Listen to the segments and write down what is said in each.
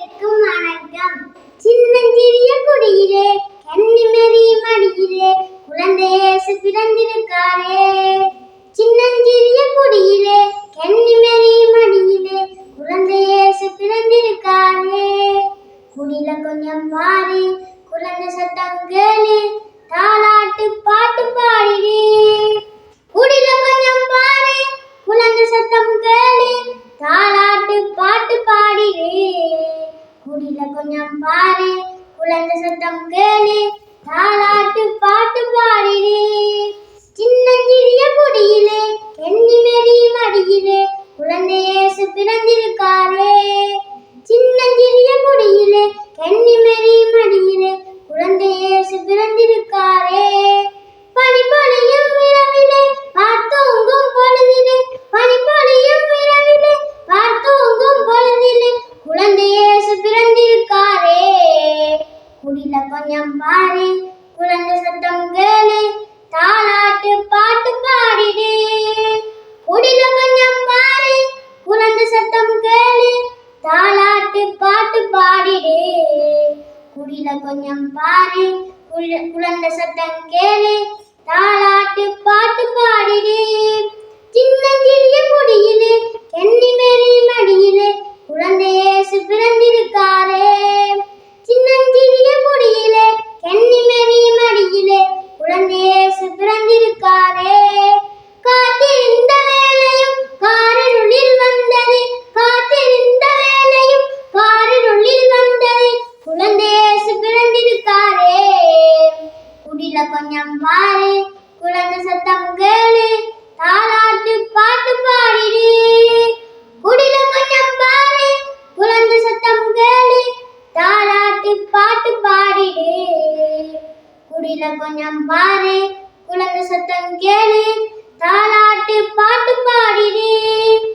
வணக்கம். சின்னஞ்சிறிய குடியிலே கன்னிமரி மடியிலே குழந்தையேசு பிறந்திருக்காரே. சின்னஞ்சிறிய குடியிலே கன்னிமரி மடியிலே குழந்தையேசு பிறந்திருக்காரே. குடியில கொஞ்சம் பாரு குழந்தை சத்தம் கேளு. தாளாட்டு பாட்டு குழந்தை சத்தம் கேளு தாளாட்டு பாட்டு பாடினே. சின்னஞ்சி குடில கொஞ்சம் பாரு குழந்தை சத்தம் கேளு தாலாட்டு குடில கொஞ்சம் பாரு. குழந்தை சத்தம் கேளு. தாலாட்டு பாட்டு பாடிடு. குடில கொஞ்சம் பாரு. குழந்தை சத்தம் கேளு. தாலாட்டு பாட்டு பாடிடு. குடில கொஞ்சம் பாரு. குழந்தை சத்தம் கேளு. தாலாட்டு பாட்டு பாடிடு.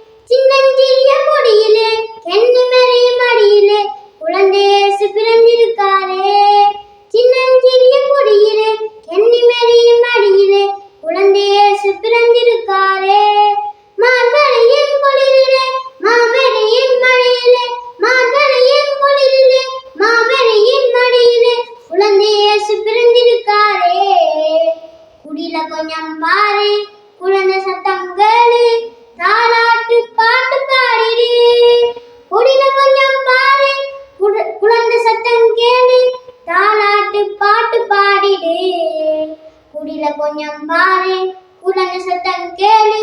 பாடிடு குடில கொஞ்சம் பாரு குழந்தை சத்தம் கேளு